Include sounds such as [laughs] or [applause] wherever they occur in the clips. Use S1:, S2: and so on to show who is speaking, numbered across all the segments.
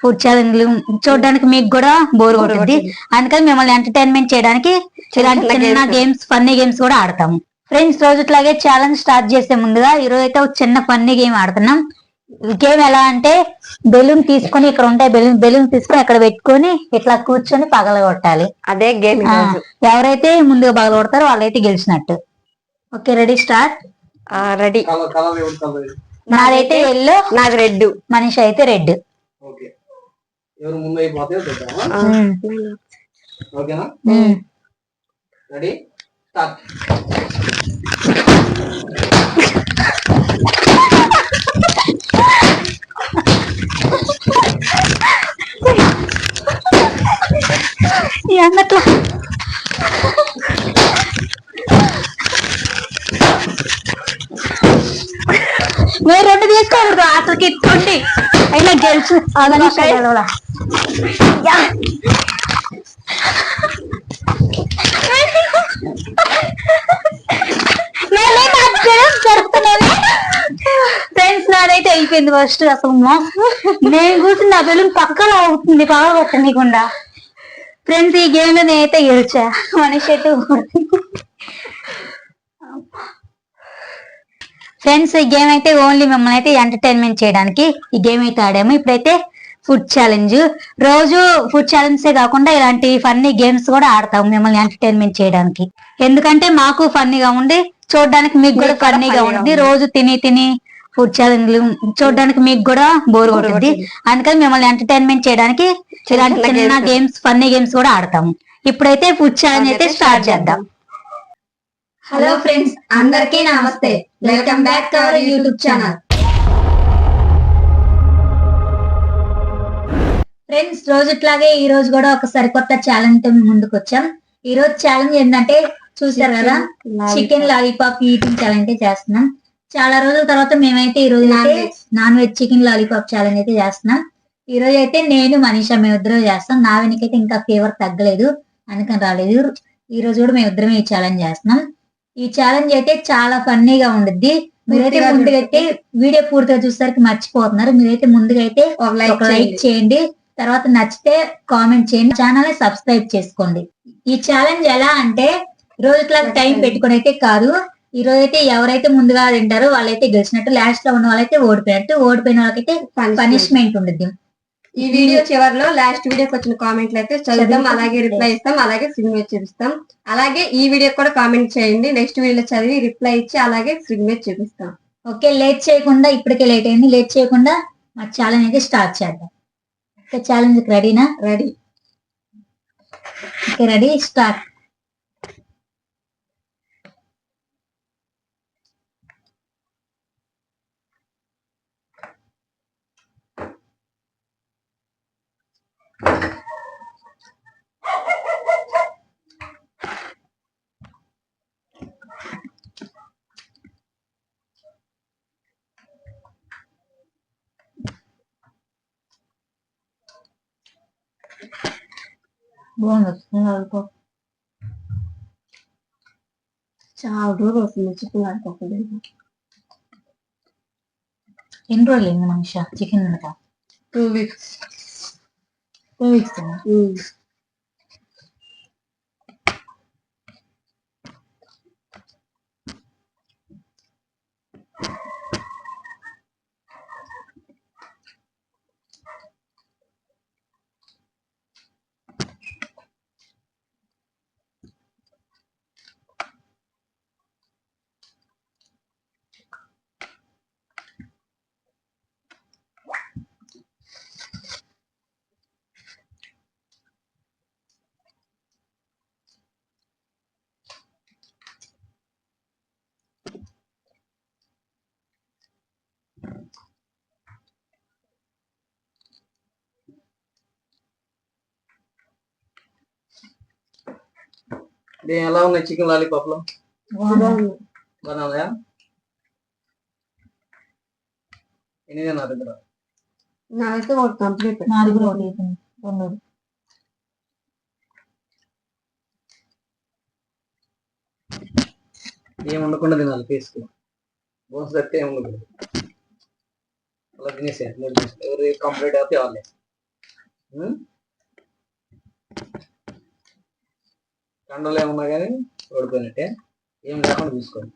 S1: Food ఛాలెంజ్లు చూడడానికి మీకు కూడా బోర్ కొడుతుంది. అందుకని మిమ్మల్ని ఎంటర్టైన్మెంట్ చేయడానికి ఇలాంటి
S2: చిన్న.
S1: గేమ్స్ ఫన్నీ గేమ్స్ కూడా ఆడతాము. ఫ్రెండ్స్ రోజు ఇట్లాగే ఛాలెంజ్ స్టార్ట్ చేసే ముందుగా ఈ రోజు అయితే ఒక చిన్న ఫన్నీ గేమ్ ఆడుతున్నాం. ఈ గేమ్ ఎలా అంటే బెలూన్ తీసుకొని ఇక్కడ ఉంటాయి. బెలూన్ బెలూన్ తీసుకొని అక్కడ పెట్టుకొని ఇట్లా కూర్చొని పగలగొట్టాలి.
S2: అదే గేమ్
S1: ఎవరైతే ముందుగా పగలగొడతారో వాళ్ళైతే గెలిచినట్టు. ఓకే రెడీ స్టార్ట్
S2: రెడీ
S1: నాదైతే ఎల్లో
S2: నాది రెడ్
S1: మనిషి అయితే రెడ్
S3: ఓకే. ఎవరు ముందు అయిపోతే చూద్దామా? ఓకేనా? రెడీ? స్టార్ట్.
S1: అన్నట్లా మీరు రెండు తీసుకోకూడదు అతనికి ఇట్టుండి అయినా గెలుచు అదని ఫ్రెండ్స్ నాదైతే అయిపోయింది ఫస్ట్ అసలు నేను కూర్చుని నా బెలూన్ పక్కన అవుతుంది పగల కొట్టనీయకుండా ఫ్రెండ్స్ ఈ గేమ్లో నేనైతే గెలిచా. మనిషి అయితే ఫ్రెండ్స్ ఈ గేమ్ అయితే ఓన్లీ మిమ్మల్ని అయితే ఎంటర్టైన్మెంట్ చేయడానికి ఈ గేమ్ అయితే ఆడాము. ఇప్పుడైతే ఫుడ్ ఛాలెంజ్ రోజు ఫుడ్ ఛాలెంజ్ కాకుండా ఇలాంటి ఫన్నీ గేమ్స్ కూడా ఆడతాం మిమ్మల్ని ఎంటర్టైన్మెంట్ చేయడానికి. ఎందుకంటే మాకు ఫన్నీగా ఉండి చూడడానికి మీకు కూడా ఫన్నీగా ఉంటుంది
S2: ఉంది.
S1: రోజు తిని తిని ఫుడ్ ఛాలెంజ్లు చూడడానికి మీకు కూడా బోర్ కొడుతుంది అందుకని మిమ్మల్ని ఎంటర్టైన్మెంట్ చేయడానికి ఇలాంటి
S2: చిన్న.
S1: గేమ్స్ ఫన్నీ గేమ్స్ కూడా ఆడతాము. ఇప్పుడైతే ఫుడ్ ఛాలెంజ్ అయితే స్టార్ట్ చేద్దాం.
S2: హలో ఫ్రెండ్స్ అందరికీ నమస్తే. Welcome back to our YouTube channel.
S1: Friends రోజు ఇట్లాగే ఈ రోజు కూడా ఒక సరికొత్త ఛాలెంజ్తో ముందుకు వచ్చాం. ఈ రోజు ఛాలెంజ్ ఏంటంటే చూసారు కదా చికెన్ లాలీపాప్ ఈటింగ్ ఛాలెంజ్ అయితే చేస్తున్నాం. చాలా రోజుల తర్వాత మేమైతే ఈ రోజు అయితే. Non veg chicken lollipop challenge అయితే చేస్తున్నాం. ఈ రోజు అయితే నేను మనీషా మేమిద్దరం చేస్తాం. నా వెనకైతే ఇంకా ఫీవర్ తగ్గలేదు. అందుకని రాలేదు. ఈ రోజు కూడా మేమిద్దరం ఈ ఛాలెంజ్ చేస్తున్నాం. ఈ ఛాలెంజ్ అయితే చాలా ఫన్నీగా ఉండిద్ది. మీరైతే ముందుగా అయితే వీడియో పూర్తిగా చూసేసరికి మర్చిపోతున్నారు. మీరైతే ముందుగా అయితే
S2: ఒక లైక్
S1: లైక్ చేయండి. తర్వాత నచ్చితే కామెంట్ చేయండి. ఛానల్ సబ్స్క్రైబ్ చేసుకోండి. ఈ ఛాలెంజ్ ఎలా అంటే రోజు క్లాస్ టైం పెట్టుకుని అయితే కాదు. ఈ రోజు అయితే ఎవరైతే ముందుగా తింటారో వాళ్ళైతే గెలిచినట్టు లాస్ట్లో ఉన్న వాళ్ళైతే ఓడిపోయినట్టు ఓడిపోయిన వాళ్ళకైతే పనిష్మెంట్ ఉంటుంది
S2: ఈ వీడియో చివరిలో లాస్ట్ వీడియోకి వచ్చిన కామెంట్లు అయితే చదువుతాం. అలాగే రిప్లై ఇస్తాం అలాగే సిగ్నేచర్ చూపిస్తాం. అలాగే ఈ వీడియో కూడా కామెంట్ చేయండి. నెక్స్ట్ వీడియోలో చదివి రిప్లై ఇచ్చి అలాగే సిగ్నేచర్ చూపిస్తాం.
S1: ఓకే లేట్ చేయకుండా ఇప్పటికే లేట్ అయింది. లేట్ చేయకుండా మా ఛాలెంజ్ అయితే స్టార్ట్ చేద్దాం. ఓకే ఛాలెంజ్ రెడీనా
S2: రెడీ
S1: ఓకే రెడీ స్టార్ట్ వస్తుంది అనుకో.
S2: చాలా రోజులు వస్తుంది చికెన్ ఆడుకోకుండా
S1: ఎన్ని రోజులు అయింది మనిషి చికెన్ తినక?
S2: టూ వీక్స్
S1: టూ వీక్స్
S3: ఎలా ఉన్నాయి చికెన్ లాలీపాప్లో
S1: బాగుంది.
S3: బాగున్నాయా? ఎన్ని తిన్నారు ఇద్దరు
S2: నాకైతే ఒకటి కంప్లీట్.
S1: నాది కూడా ఒకటి అయిపోయింది. రెండు
S3: ఏం ఉండకుండా తినాలి ఫేస్కి బోన్స్ తప్పితే ఏం ఉండదు అలా తినేసేయండి పీసులు ఎవరు కంప్లీట్ అయితే వాళ్ళే. ఉం? కండలు ఏమన్నా కానీ ఓడిపోయినట్టే. ఏం లేకుండా చూసుకోండి.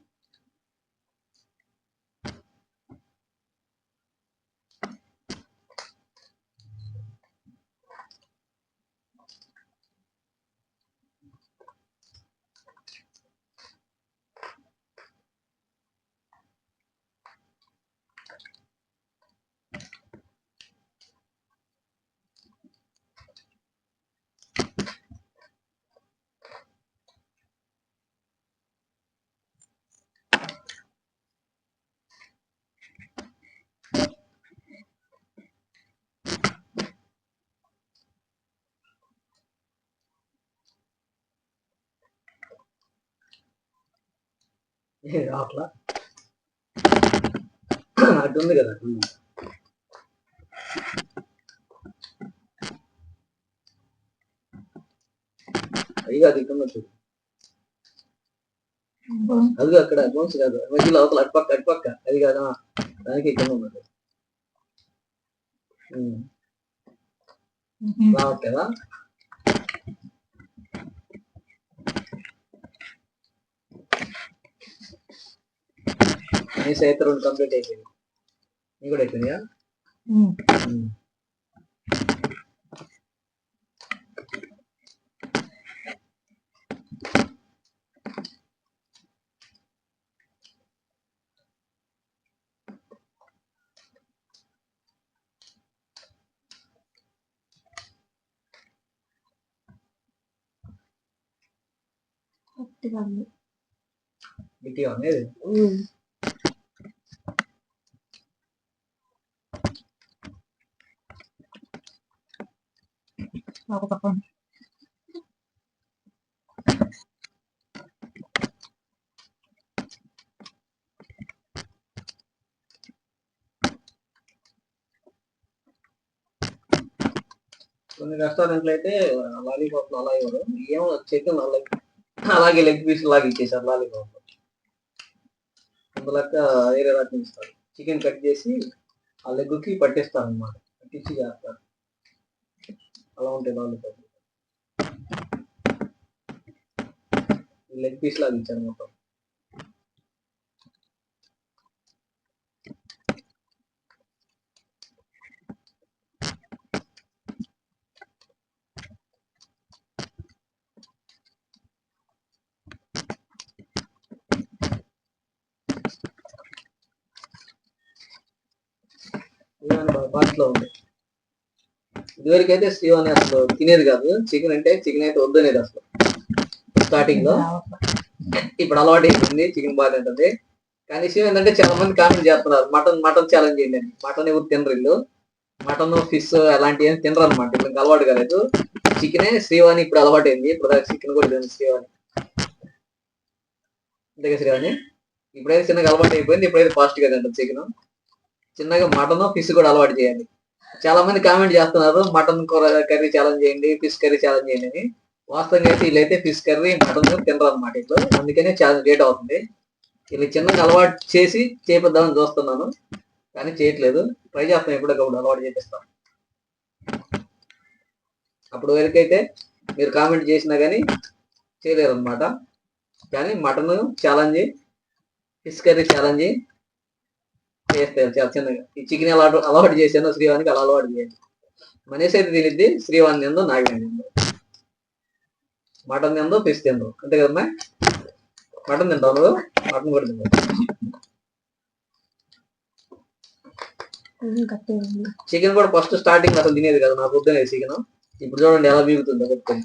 S3: [laughs] ఏ రావట్లా అటు ఉంది కదా అటు. అయ్యి అది ఇక్కడ చూడు అది అక్కడ బోన్స్ కాదు. మధ్యలో అవతల అటుపక్క అటుపక్క అది కాదా దానికి ఇక్కడ ఉన్నది. రావట్లేదా నీ సైతం రెండు కంప్లీట్ అయిపోయింది నీ కూడా అయిపోయిందా.
S2: గట్టిగా ఉంది.
S3: గట్టిగా
S1: ఒక పక్క
S3: కొన్ని రెస్టారెంట్లు అయితే లాలీపాప్ అలా ఇవ్వరు. ఏమో చికెన్ అలా అలాగే లెగ్ పీస్ లాగా ఇచ్చేసారు లాలీపాప్ అందులక్క వేరే రకం ఇస్తారు. చికెన్ కట్ చేసి ఆ లెగ్కి పట్టిస్తారు అనమాట పట్టించి చేస్తారు. అలా ఉంటాయి లాలీపాప్ లెగ్ పీస్ లాగా ఇచ్చారు మొత్తం. బాక్స్లో ఉంది. ఇదివరకైతే అయితే శ్రీవాణి అసలు తినేది కాదు. చికెన్ అంటే చికెన్ అయితే వద్దనేది అసలు. స్టార్టింగ్లో. ఇప్పుడు అలవాటు అయిపోయింది చికెన్ బాగా తింటుంది. కానీ విషయం ఏంటంటే చాలా మంది కామెంట్ చేస్తున్నారు. మటన్ మటన్ ఛాలెంజ్ చేయండి మటన్ ఎవరు తినరు ఇల్లు మటన్ ఫిష్ అలాంటివి ఏమి తినరు అనమాట వీళ్ళకి అలవాటు కాలేదు. చికెనే శ్రీవాణి ఇప్పుడు అలవాటు అయింది. ఇప్పుడు చికెన్ కూడా తింది శ్రీవాణి అంతేగా శ్రీవాణి ఇప్పుడైతే చిన్నగా అలవాటు అయిపోయింది. ఇప్పుడైతే ఫాస్ట్గా తింటుంది చికెన్ చిన్నగా మటన్ ఫిష్ కూడా అలవాటు చేయాలి. చాలా మంది కామెంట్ చేస్తున్నారు మటన్ కూర కర్రీ ఛాలెంజ్ చేయండి ఫిష్ కర్రీ ఛాలెంజ్ చేయండి అని. వాస్తవంగా అయితే వీళ్ళైతే ఫిష్ కర్రీ మటన్ తినరు అనమాట ఇట్లా అందుకనే చాలా లేట్ అవుతుంది. వీళ్ళు చిన్నగా అలవాటు చేసి చేపిద్దామని చూస్తున్నాను కానీ చేయట్లేదు. ట్రై చేస్తాం ఎప్పటికప్పుడు అలవాటు చేపిస్తాం. అప్పుడు వరకైతే మీరు కామెంట్ చేసినా కానీ చేయలేరు అనమాట కానీ mutton challenge fish curry challenge చేస్తాను చాలా చిన్నగా ఈ చికెన్ అలవాటు అలవాటు చేశాను శ్రీవానికి అలా అలవాటు చేయండి. మనిషి అయితే తినిద్ది శ్రీవాణి తిందో నాగవేణి తిందో. మటన్ తిందో ఫిష్ తిందో. అంతే కదమ్మా? మటన్ తింటావు నువ్వు? మటన్ కూడా తింటావు. చికెన్ కూడా ఫస్ట్ స్టార్టింగ్ అసలు తినేది కదా నాకు వద్దనేది చికెన్. ఇప్పుడు చూడండి ఎలా బీగుతుందో కొట్టుకొని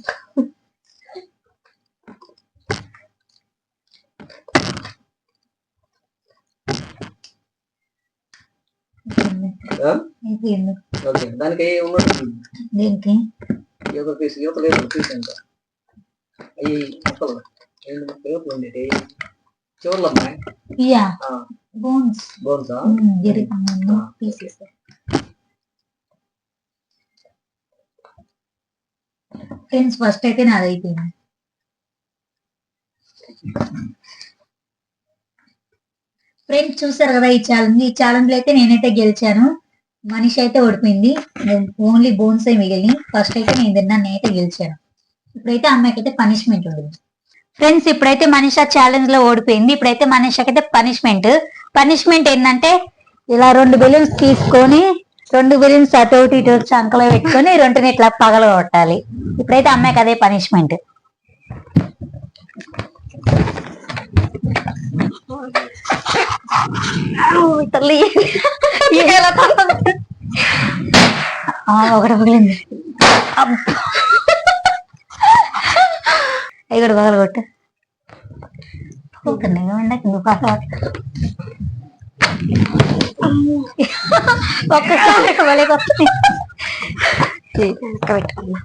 S3: ఓకే. దానికి ఉన్నట్టు
S1: దీనికి?
S3: యువత పీస్ యువత లేదు పీస్ ఎంత అయ్యి ముక్కలు రెండు ముక్కలు యువతలు ఉండేటి చివర్లో అమ్మాయి
S1: ఇయా బోన్స్.
S3: బోన్సా
S1: పీసెస్. ఫ్రెండ్స్ ఫస్ట్ అయితే నాది అయిపోయింది ఫ్రెండ్స్ చూసారు కదా ఈ ఛాలెంజ్ ఈ ఛాలెంజ్ అయితే నేనైతే గెలిచాను. మనిషి అయితే ఓడిపోయింది. Only bones మిగిలినాయి. ఫస్ట్ అయితే నేను తిన్నాను నేనైతే గెలిచాను. ఇప్పుడైతే అమ్మాయికి అయితే పనిష్మెంట్ ఉంటుంది ఫ్రెండ్స్ ఇప్పుడైతే మనిష ఛాలెంజ్లో ఓడిపోయింది. ఇప్పుడైతే మనిషికి అయితే పనిష్మెంట్ పనిష్మెంట్ ఏంటంటే ఇలా రెండు బెలూన్స్ తీసుకొని రెండు బెలూన్స్ అటు ఇటు ఇటు చంకలో పెట్టుకొని రెండుని ఇట్లా పగల కొట్టాలి ఇప్పుడైతే అమ్మాయికి అదే పనిష్మెంట్ తల్లి ఎలా తప్పదు? ఒకటి పగిలింది అబ్బా. అవి కూడా పగల కొట్టు ఒక నిజమండి నువ్వు పగల ఒక్కసారి మళ్ళీ వస్తుంది పెట్టుకున్నా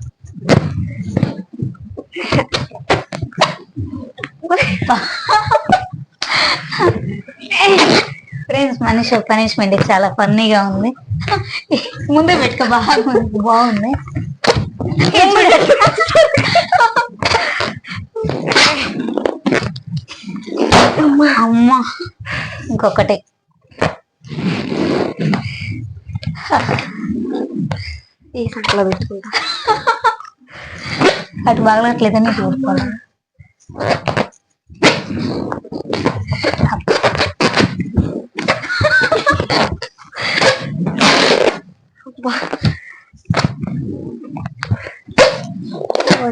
S1: ఫ్రెండ్స్ మనిషి పనిష్మెంట్ చాలా ఫన్నీగా ఉంది. ముందే పెట్టుకో బాగుంది. బాగుంది అమ్మ ఇంకొకటి.
S2: ఈ సంకలో పెట్టుకుంటా.
S1: అటు బాగలట్లేదని చూసుకోవాలి.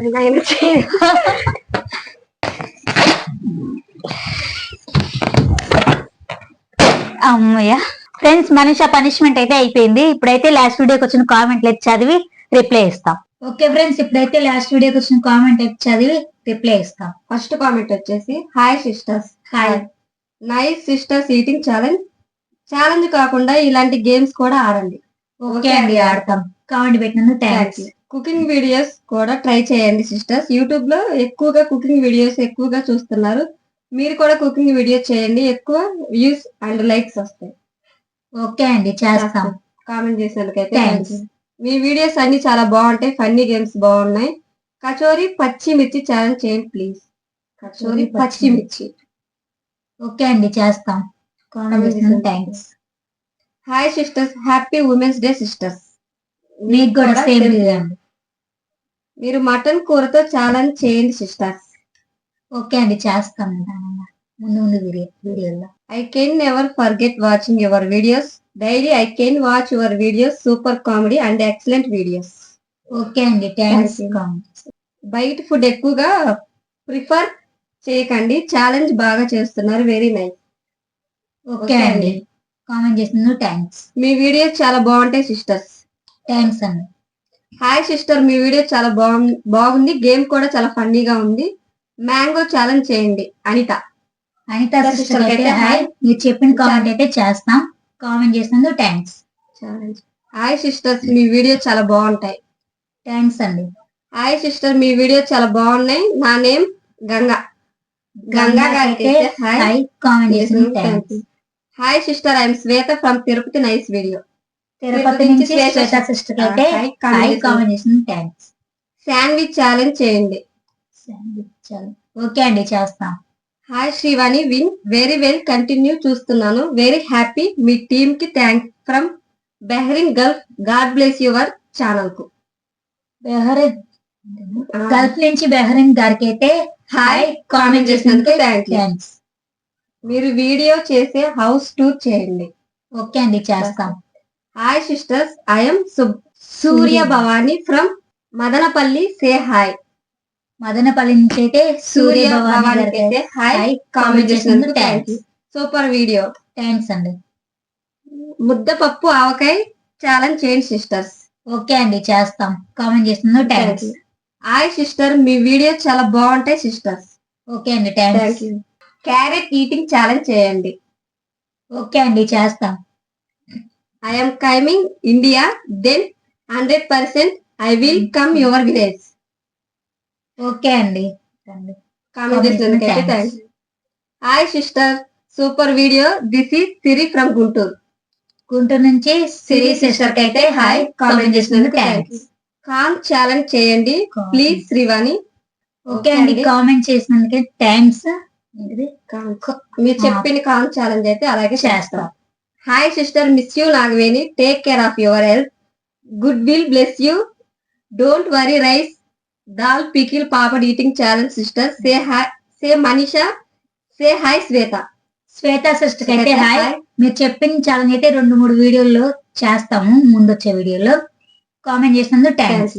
S2: నాయన [laughs]
S1: అమ్మయ్య. ఫ్రెండ్స్ మనిషి పనిష్మెంట్ అయితే అయిపోయింది. ఇప్పుడైతే లాస్ట్ వీడియోకి వచ్చిన కామెంట్లు అయితే చదివి రిప్లై ఇస్తాం ఓకే ఫ్రెండ్స్ ఇప్పుడైతే లాస్ట్ వీడియోకి వచ్చిన కామెంట్ అయితే చదివి రిప్లై ఇస్తాం
S2: ఫస్ట్ కామెంట్ వచ్చేసి hi sisters
S1: hi
S2: nice sisters eating challenge challenge కాకుండా ఇలాంటి గేమ్స్ కూడా ఆడండి.
S1: ఓకే అండి ఆడతాం. కామెంట్ పెట్టినందుకు థ్యాంక్స్
S2: కుకింగ్ వీడియోస్ కూడా ట్రై చేయండి సిస్టర్స్ యూట్యూబ్లో ఎక్కువగా కుకింగ్ వీడియోస్ ఎక్కువగా చూస్తున్నారు. మీరు కూడా కుకింగ్ వీడియోస్ చేయండి. ఎక్కువ వ్యూస్ అండ్ లైక్స్ వస్తాయి.
S1: ఓకే అండి చేస్తాం.
S2: Comment thank you. మీ వీడియోస్ అన్ని చాలా బాగుంటాయి. ఫన్నీ గేమ్స్ బాగున్నాయి. కచోరీ పచ్చిమిర్చి ఛాలెంజ్ చేయండి ప్లీజ్ కచోరీ పచ్చిమిర్చి
S1: ఓకే అండి చేస్తాం. Comment thanks
S2: hi sisters happy women's day sisters
S1: మీకు కూడా సేమ్
S2: మీరు మటన్ కూరతో ఛాలెంజ్ చేయండి సిస్టర్స్
S1: ఓకే అండి చేస్తాం. ముందు ముందు వీడియో వీడియోలో.
S2: I can never forget watching your videos daily I can watch your videos super comedy and excellent videos
S1: okay అండి థ్యాంక్స్.
S2: బయట ఫుడ్ ఎక్కువగా ప్రిఫర్ చేయకండి. ఛాలెంజ్ బాగా చేస్తున్నారు. వెరీ నైస్
S1: ఓకే అండి. కామెంట్ చేసినందుకు థ్యాంక్స్
S2: మీ వీడియోస్ చాలా బాగుంటాయి సిస్టర్స్
S1: థ్యాంక్స్ అండి
S2: హాయ్ సిస్టర్. మీ వీడియో చాలా బాగుంది బాగుంది. గేమ్ కూడా చాలా ఫన్నీగా ఉంది. మ్యాంగో ఛాలెంజ్ చేయండి. అనిత.
S1: అనిత సిస్టర్ అయితే హాయ్. మీరు చెప్పిన కామెంట్ అయితే చేస్తాం. కామెంట్ చేసినందుకు థ్యాంక్స్
S2: ఛాలెంజ్. హాయ్ సిస్టర్స్ మీ వీడియో చాలా బాగుంటాయి.
S1: థ్యాంక్స్ అండి.
S2: Hi sister. మీ వీడియో చాలా బాగున్నాయి. నా నేమ్ గంగా. గంగా గారికి హాయ్.
S1: హాయ్. కామెంట్ చేసినందుకు thanks
S2: hi sister I'm Shweta from Tirupati nice video
S1: Tirupati నుంచి శ్వేత సిస్టర్ అయితే కామెంట్ చేసినందుకు థ్యాంక్స్
S2: శాండ్విచ్ ఛాలెంజ్ చేయండి.
S1: ఓకే అండి చేస్తాం.
S2: Hi Srivani win very well continue చూస్తున్నాను. వెరీ హ్యాపీ మీ టీమ్కి thank from Bahrain gulf God bless your ఛానల్కు.
S1: బెహరిన్ గల్ఫ్ నుంచి బెహరిన్ గారికి అయితే
S2: హాయ్ కామెంట్ చేసినందుకు
S1: థ్యాంక్స్
S2: మీరు వీడియో చేసే హౌస్ టూర్ చేయండి.
S1: ఓకే అండి చేస్తాం.
S2: Hi sisters I'm Surya Bhavani from Madanapalle say hi.
S1: Madanapalle నుంచి అయితే
S2: సూర్య
S1: భవాని
S2: అయితే హాయ్. కామెంట్ చేసినందుకు thank you super video
S1: thanks అండి.
S2: ముద్దపప్పు ఆవకాయ ఛాలెంజ్ చేయండి సిస్టర్స్.
S1: ఓకే అండి చేస్తాం. కామెంట్ చేసినందుకు థ్యాంక్స్.
S2: హాయ్ సిస్టర్ మీ వీడియో చాలా బాగుంటాయి సిస్టర్స్.
S1: ఓకే అండి థ్యాంక్స్.
S2: క్యారెట్ ఈటింగ్ ఛాలెంజ్ చేయండి.
S1: ఓకే అండి చేస్తాం.
S2: I'm coming India then hundred percent I will come your village
S1: okay అండి. రండి.
S2: Comment చేసినందుకైతే thanks hi sister super video this is Siri from Guntur
S1: Guntur నుంచి సిరి సిస్టర్కి అయితే hi comment చేసినందుకు thanks
S2: com challenge చేయండి. ప్లీజ్ శ్రీవాణి
S1: ఓకే అండి comment చేసినందుకే thanks
S2: మీరు చెప్పిన కామ్ ఛాలెంజ్ అయితే అలాగే చేస్తాం. Hi sister miss you Nagaveni take care of your health good will bless you don't worry rice dal pickle papad eating challenge sister say hi say Manisha say hi Shweta
S1: Shweta sister అయితే hi మీరు చెప్పిన challenge అయితే రెండు మూడు వీడియోల్లో చేస్తాము. ముందు వచ్చే వీడియోలో. కామెంట్ చేసినందుకు థ్యాంక్స్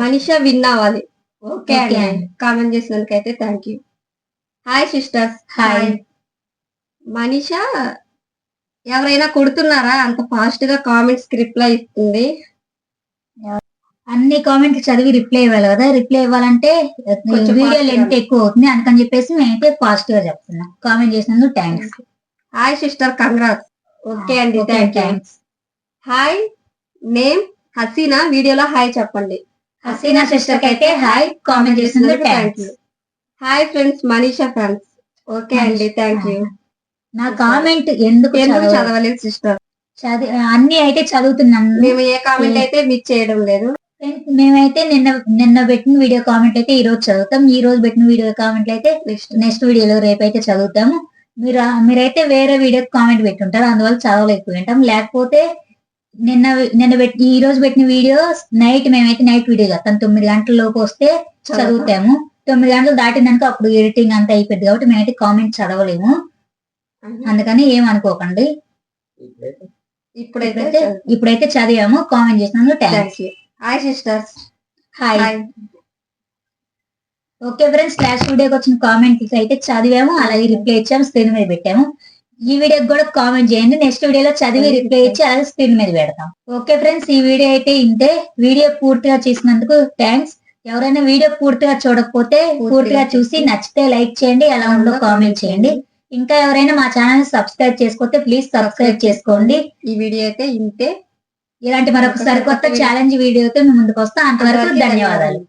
S2: మనీషా విన్ అవ్వాలి okay. Comment చేసినందుకైతే thank you hi sisters
S1: hi
S2: Manisha ఎవరైనా కొడుతున్నారా? అంత ఫాస్ట్గా కామెంట్స్కి రిప్లై ఇస్తుంది.
S1: అన్ని కామెంట్లు చదివి రిప్లై ఇవ్వాలి కదా. రిప్లై ఇవ్వాలంటే
S2: కొంచెం
S1: వీడియో
S2: fast గా.
S1: లెంత్ ఎక్కువ అవుతుంది. అందుకని చెప్పేసి మేమైతే ఫాస్ట్గా చెప్తున్నాం. కామెంట్ చేసినందుకు thanks
S2: hi sister congrats okay అండి thank you hi name Haseena వీడియోలో హాయ్ చెప్పండి.
S1: హసీనా సిస్టర్కి అయితే హాయ్ కామెంట్ చేసినందుకు thanks
S2: hi friends Manisha friends okay అండి థ్యాంక్ యూ
S1: నా కామెంట్ ఎందుకు
S2: ఎందుకు
S1: చదవ-
S2: చదవలేదు సిస్టర్
S1: చదివి అన్ని అయితే చదువుతున్నాం.
S2: మేము ఏ కామెంట్ అయితే మిస్ చేయడం లేదు.
S1: మేమైతే నిన్న నిన్న పెట్టిన వీడియో కామెంట్ అయితే ఈ రోజు చదువుతాం. ఈ రోజు పెట్టిన వీడియో కామెంట్లు అయితే
S2: నెక్స్ట్
S1: నెక్స్ట్ వీడియోలో రేపు అయితే చదువుతాము. మీరు మీరైతే వేరే వీడియో కామెంట్ పెట్టుంటారు అందువల్ల చదవలేకపోయింటాం లేకపోతే నిన్న నిన్న పెట్టి ఈ రోజు పెట్టిన వీడియో నైట్ మేమైతే నైట్ వీడియో చేస్తాం. తొమ్మిది గంటల లోపు వస్తే చదువుతాము. తొమ్మిది గంటలు దాటినాక అప్పుడు ఎడిటింగ్ అంతా అయిపోయింది కాబట్టి మేమైతే కామెంట్ చదవలేము. అందుకని ఏమనుకోకండి
S3: ఇప్పుడైతే
S2: ఇప్పుడైతే
S1: చదివాము కామెంట్ చేసినందుకు thanks
S2: hi sisters
S1: hi
S2: hi
S1: okay friends last వీడియోకి వచ్చిన కామెంట్స్ అయితే చదివాము అలాగే రిప్లై ఇచ్చాము స్క్రీన్ మీద పెట్టాము. ఈ వీడియోకి కూడా కామెంట్ చేయండి. నెక్స్ట్ వీడియోలో చదివి రిప్లై ఇచ్చి అలాగే స్క్రీన్ మీద పెడతాం. ఓకే ఫ్రెండ్స్ ఈ వీడియో అయితే ఇంతే. వీడియో పూర్తిగా చూసినందుకు థ్యాంక్స్ ఎవరైనా వీడియో పూర్తిగా చూడకపోతే పూర్తిగా చూసి నచ్చితే లైక్ చేయండి ఎలా ఉందో కామెంట్ చేయండి. ఇంకా ఎవరైనా మా ఛానల్ సబ్స్క్రైబ్ చేసుకోతే ప్లీజ్ సబ్స్క్రైబ్ చేసుకోండి.
S2: ఈ వీడియో అయితే ఇంతే.
S1: ఇలాంటి మరొక సరికొత్త ఛాలెంజ్ వీడియోతో మేము ముందుకు వస్తాం. అంతవరకు ధన్యవాదాలు.